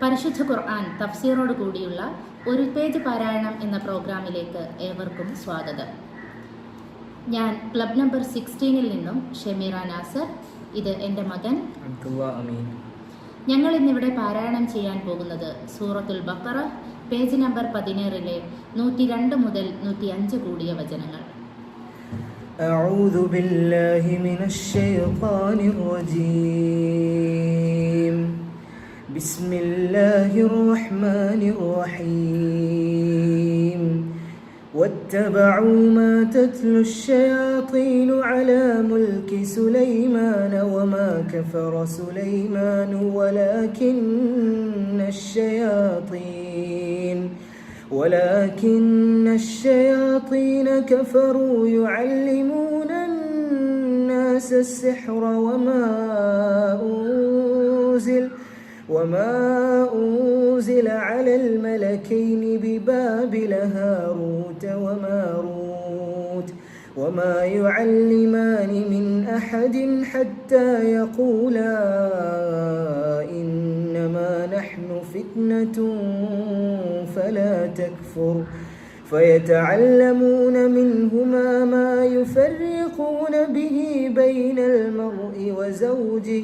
പരിശുദ്ധ ഖുർആൻ തഫ്സീറോട് കൂടിയുള്ള ഒരു പേജ് പാരായണം എന്ന പ്രോഗ്രാമിലേക്ക് ഏവർക്കും സ്വാഗതം ഞാൻ ക്ലബ് നമ്പർ സിക്സ്റ്റീനിൽ നിന്നും ഷമീറ നാസർ ഇത് എൻ്റെ മകൻ അബ്ദുള്ള അമീൻ ഞങ്ങൾ ഇന്നിവിടെ പാരായണം ചെയ്യാൻ പോകുന്നത് സൂറത്തുൽ ബക്കറ പേജ് നമ്പർ പതിനേറിലെ നൂറ്റി രണ്ട് മുതൽ നൂറ്റി അഞ്ച് കൂടിയ വചനങ്ങൾ أعوذ بالله من الشيطان الرجيم بسم الله الرحمن الرحيم واتبعوا ما تتلو الشياطين على ملك سليمان وما كفر سليمان ولكن الشياطين ولكن الشياطين كفروا يعلمون الناس السحر وما أنزل وما أنزل على الملكين ببابل هاروت وماروت وما يعلمان من أحد حتى يقولا إنما نحن فتنة فلا تكفر فيتعلمون منهما ما يفرقون به بين المرء وزوجه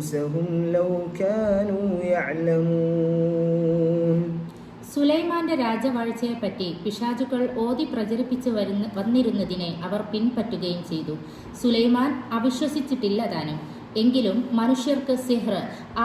أنفسهم لو كانوا يعلمون സുലൈമാന്റെ രാജവാഴ്ചയെപ്പറ്റി പിശാചുക്കൾ ഓതി പ്രചരിപ്പിച്ചു വരുന്ന വന്നിരുന്നതിനെ അവർ പിൻപറ്റുകയും ചെയ്തു സുലൈമാൻ അവിശ്വസിച്ചിട്ടില്ല താനും എങ്കിലും മനുഷ്യർക്ക് സിഹ്ർ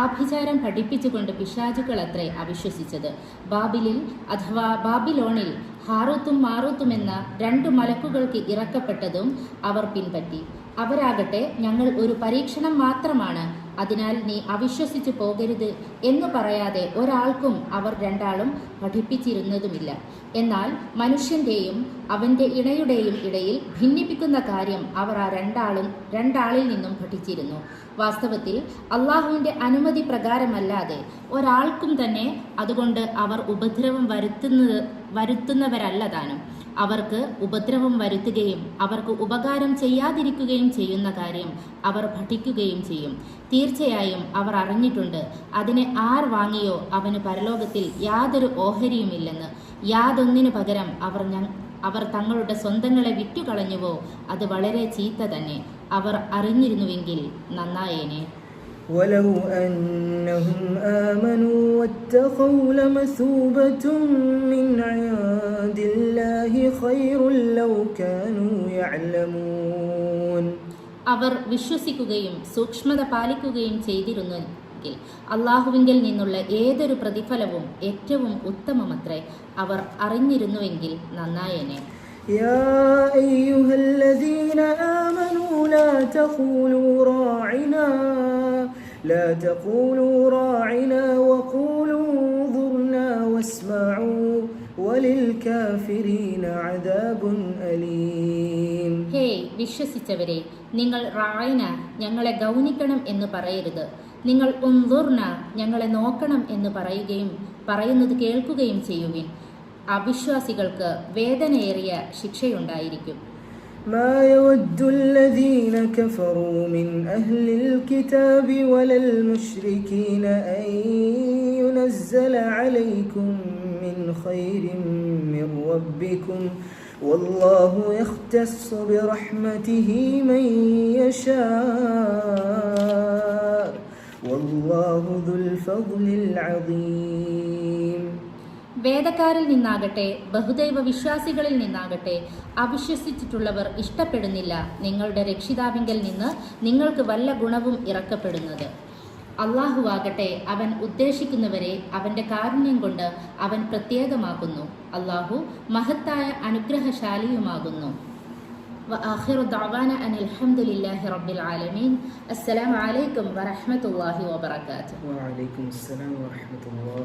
ആഭിചാരം പഠിപ്പിച്ചുകൊണ്ട് പിശാചുക്കൾ അത്രേ അവിശ്വസിച്ചത് ബാബിലിൽ അഥവാ ബാബിലോണിൽ ഹാറൂത്തും മാറൂത്തും എന്ന രണ്ടു മലക്കുകൾക്ക് ഇറക്കപ്പെട്ടതും അവർ പിൻപറ്റി അവരാകട്ടെ ഞങ്ങൾ ഒരു പരീക്ഷണം മാത്രമാണ് അതിനാൽ നീ അവിശ്വസിച്ചു പോകരുത് എന്ന് പറയാതെ ഒരാൾക്കും അവർ രണ്ടാളും പഠിപ്പിച്ചിരുന്നതുമില്ല. എന്നാൽ മനുഷ്യന്റെയും അവന്റെ ഇണയുടെയും ഇടയിൽ ഭിന്നിപ്പിക്കുന്ന കാര്യം അവർ ആ രണ്ടാളും രണ്ടാളിൽ നിന്നും പഠിച്ചിരുന്നു. വാസ്തവത്തിൽ അള്ളാഹുവിന്റെ അനുമതി പ്രകാരമല്ലാതെ ഒരാൾക്കും തന്നെ അതുകൊണ്ട് അവർ ഉപദ്രവം വരുത്തുന്നത് വരുത്തുന്നവരല്ല താനും. അവർക്ക് ഉപദ്രവം വരുത്തുകയും അവർക്ക് ഉപകാരം ചെയ്യാതിരിക്കുകയും ചെയ്യുന്ന കാര്യം അവർ പഠിക്കുകയും ചെയ്യും. തീർച്ചയായും അവർ അറിഞ്ഞിട്ടുണ്ട് അതിനെ ആർ വാങ്ങിയോ അവന് പരലോകത്തിൽ യാതൊരു ഓഹരിയുമില്ലെന്ന്. യാതൊന്നിനു പകരം അവർ അവർ തങ്ങളുടെ സ്വന്തങ്ങളെ വിറ്റുകളഞ്ഞുവോ? അത് വളരെ ചീത്ത തന്നെ. അവർ അറിഞ്ഞിരുന്നുവെങ്കിൽ നന്നായേനെ. ولو أنهم آمنوا واتقوا لمثوبة من عند الله خير لو كانوا يعلمون അവർ വിശ്വസിക്കുകയും സൂക്ഷ്മത പാലിക്കുകയും ചെയ്തിരുന്നെങ്കിൽ അള്ളാഹുവിങ്കിൽ നിന്നുള്ള ഏതൊരു പ്രതിഫലവും ഏറ്റവും ഉത്തമമത്രേ അവർ അറിഞ്ഞിരുന്നുവെങ്കിൽ നന്നായേനെ يا أيها الذين آمنوا لا تقولوا راعنا لا تقولوا راعنا وقولوا انظرنا واسمعوا وللكافرين عذاب أليم ഹേയ് വിശ്വസിച്ചവരെ നിങ്ങൾ റായന ഞങ്ങളെ ഗൗനിക്കണം എന്ന് പറയരുത് നിങ്ങൾ ഉന്തുർന ഞങ്ങളെ നോക്കണം എന്ന് പറയുകയും പറയുന്നത് കേൾക്കുകയും ചെയ്യുവിൻ അവിശ്വാസികൾക്ക് വേദനയേറിയ ശിക്ഷയുണ്ടായിരിക്കും ما يود الذين كفروا من أهل الكتاب ولا المشركين أن ينزل عليكم من خير من ربكم والله يختص برحمته من يشاء والله ذو الفضل العظيم. വേദക്കാരിൽ നിന്നാകട്ടെ ബഹുദൈവ വിശ്വാസികളിൽ നിന്നാകട്ടെ അവിശ്വസിച്ചിട്ടുള്ളവർ ഇഷ്ടപ്പെടുന്നില്ല നിങ്ങളുടെ രക്ഷിതാവിങ്കൽ നിന്ന് നിങ്ങൾക്ക് വല്ല ഗുണവും ഇറക്കപ്പെടുന്നത് അള്ളാഹുവാകട്ടെ അവൻ ഉദ്ദേശിക്കുന്നവരെ അവന്റെ കാരുണ്യം കൊണ്ട് അവൻ പ്രത്യേകമാക്കുന്നു അള്ളാഹു മഹത്തായ അനുഗ്രഹശാലിയുമാകുന്നു وآخر دعوانا أن الحمد لله رب العالمين السلام عليكم ورحمة الله وبركاته وعليكم السلام ورحمة الله